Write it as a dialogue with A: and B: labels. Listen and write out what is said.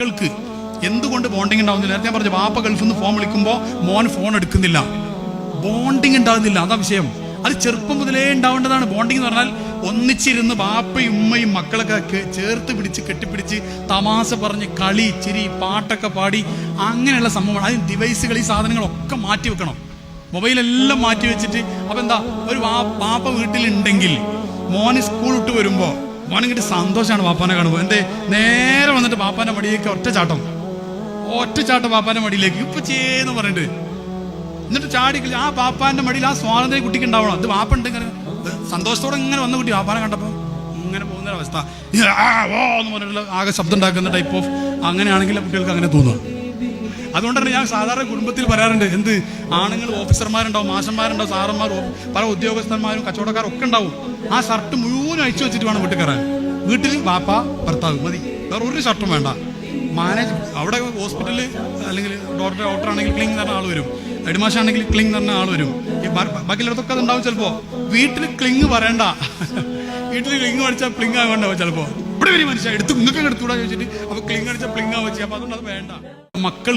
A: മക്കൾക്ക് എന്തുകൊണ്ട് ബോണ്ടിങ് ഉണ്ടാവുന്നില്ല? നേരത്തെ പറഞ്ഞു വാപ്പ ഗൾഫിൽ നിന്ന് ഫോൺ വിളിക്കുമ്പോൾ മോൻ ഫോൺ എടുക്കുന്നില്ല. ബോണ്ടിങ് ഉണ്ടാകുന്നില്ല അതാ വിഷയം. അത് ചെറുപ്പം മുതലേ ഉണ്ടാവേണ്ടതാണ്. ബോണ്ടിങ് എന്ന് പറഞ്ഞാൽ ഒന്നിച്ചിരുന്ന് വാപ്പയും ഉമ്മയും മക്കളൊക്കെ ചേർത്ത് പിടിച്ച് കെട്ടിപ്പിടിച്ച് തമാശ പറഞ്ഞ് കളി ചിരി പാട്ടൊക്കെ പാടി അങ്ങനെയുള്ള സംഭവമാണ്. അതിന് ഡിവൈസുകൾ ഈ സാധനങ്ങളൊക്കെ മാറ്റി വെക്കണം. മൊബൈലെല്ലാം മാറ്റി വെച്ചിട്ട് അപ്പം എന്താ? ഒരു വാപ്പ വീട്ടിലുണ്ടെങ്കിൽ മോന് സ്കൂൾ വിട്ട് വരുമ്പോ മോനിങ്ങിട്ട് സന്തോഷമാണ് പാപ്പാനെ കാണുമ്പോൾ എന്തേ? നേരെ വന്നിട്ട് പാപ്പാന്റെ മടിയിലേക്ക് ഒറ്റ ചാട്ടം. ഒറ്റ ചാട്ടം പാപ്പാന്റെ മടിയിലേക്ക്. ഇപ്പൊ ചെയ്യുന്നു പറഞ്ഞിട്ട് എന്നിട്ട് ചാടി ആ പാപ്പാന്റെ മടിയിൽ ആ സ്വാതന്ത്ര്യം കുട്ടിക്ക് ഉണ്ടാവണം. അത് ഇങ്ങനെ. സന്തോഷത്തോടെ ഇങ്ങനെ വന്ന കുട്ടി പാപ്പാനെ കണ്ടപ്പോ ഇങ്ങനെ പോകുന്ന അവസ്ഥ ഓ എന്ന് ആകെ ശബ്ദം ഉണ്ടാക്കുന്ന ടൈപ്പ് ഓഫ് അങ്ങനെയാണെങ്കിൽ കുട്ടികൾക്ക് അങ്ങനെ തോന്നുക. അതുകൊണ്ടാണ് ഞാൻ സാധാരണ കുടുംബത്തിൽ പറയാറുണ്ട് എന്ത്? ആണുങ്ങൾ ഓഫീസർമാരുണ്ടാവും മാഷന്മാരുണ്ടാവും സാറന്മാരും പല ഉദ്യോഗസ്ഥന്മാരും കച്ചവടക്കാരും ഒക്കെ ഉണ്ടാവും. ആ ഷർട്ട് മുഴുവൻ അഴിച്ചു വെച്ചിട്ട് വേണം വീട്ടിൽ കയറാൻ. വീട്ടിൽ വാപ്പ ഭർത്താവ് മതി. വേറെ ഒരു ഷർട്ടും വേണ്ട. മാനേജ് അവിടെ ഹോസ്പിറ്റലിൽ അല്ലെങ്കിൽ ഡോക്ടർ ഡോക്ടർ ആണെങ്കിൽ ക്ലീൻ പറഞ്ഞ ആൾ വരും. ഹെഡ്മാഷ് ആണെങ്കിൽ ക്ലിങ് പറഞ്ഞ ആൾ വരും. ഈ ബ- ബാക്കിയുള്ളടത്തൊക്കെ അത് ഉണ്ടാവും ചിലപ്പോൾ വീട്ടിൽ ക്ലിങ് പറയണ്ട. വീട്ടിൽ ക്ലിങ് അടിച്ചാൽ പ്ലിങ് ആകണ്ടാവും ചിലപ്പോൾ ഇവിടെ വരും മനുഷ്യ എടുത്ത് നിങ്ങൾക്ക് എടുത്തുകൂടാ ചോദിച്ചിട്ട് അപ്പൊ ക്ലിങ് അടിച്ചാൽ പ്ലിങ് ആവുക അപ്പൊ അതുകൊണ്ട് അത് വേണ്ട. മക്കൾ